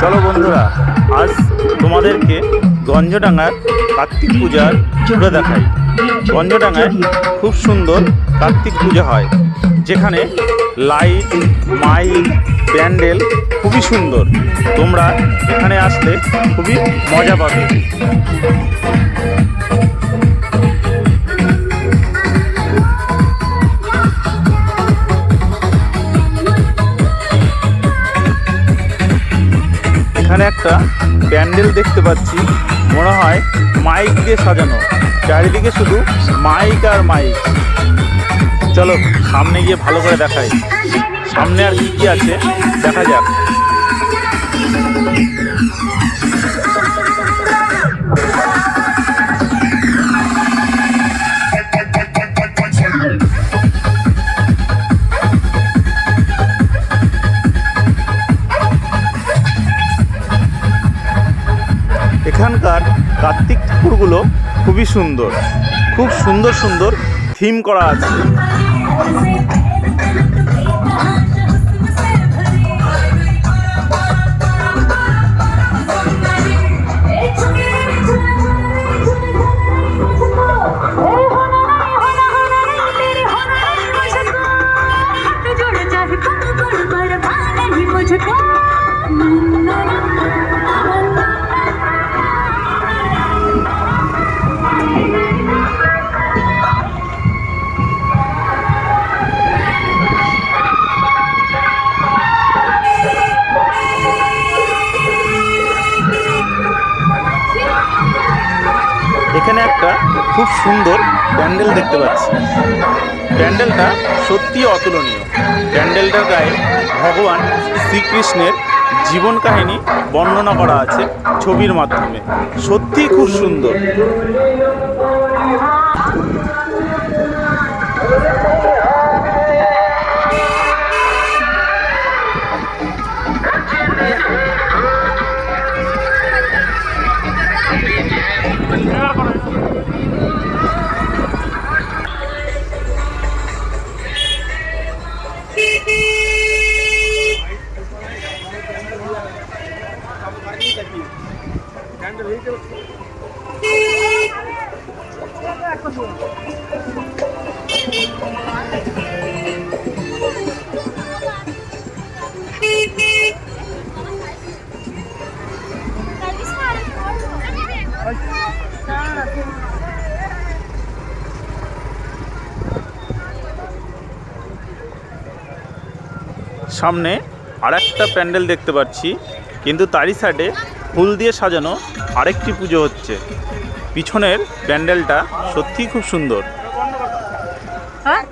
চলো বন্ধুরা, আজ তোমাদেরকে গঞ্জডাঙ্গার কার্তিক পূজার ঘুরে দেখাই। গঞ্জডাঙ্গায় খুব সুন্দর কার্তিক পূজা হয়, যেখানে লাইট মাইল প্যান্ডেল খুবই সুন্দর। তোমরা এখানে আসতে খুবই মজা পাবে। এখানে একটা প্যান্ডেল দেখতে পাচ্ছি। মনে হয় মাইক দিয়ে সাজানো। চারিদিকে শুধু মাইক আর মাইক। চলো, সামনে গিয়ে ভালো করে দেখাই। সামনে আর কি কি আছে? দেখা যাক। এখানকার কার্তিক ঠাকুরগুলো খুবই সুন্দর। খুব সুন্দর সুন্দর থিম করা আছে। এখানে একটা খুব সুন্দর প্যান্ডেল দেখতে পাচ্ছি। প্যান্ডেলটা সত্যি অতুলনীয়। প্যান্ডেলটার গায়ে ভগবান শ্রীকৃষ্ণের জীবন কাহিনী বর্ণনা করা আছে ছবির মাধ্যমে। সত্যি খুব সুন্দর। সামনে আর একটা প্যান্ডেল দেখতে পাচ্ছি। কিন্তু তারই সাইডে ফুল দিয়ে সাজানো আরেকটি পুজো হচ্ছে। পিছনের প্যান্ডেলটা সত্যিই খুব সুন্দর। হ্যাঁ?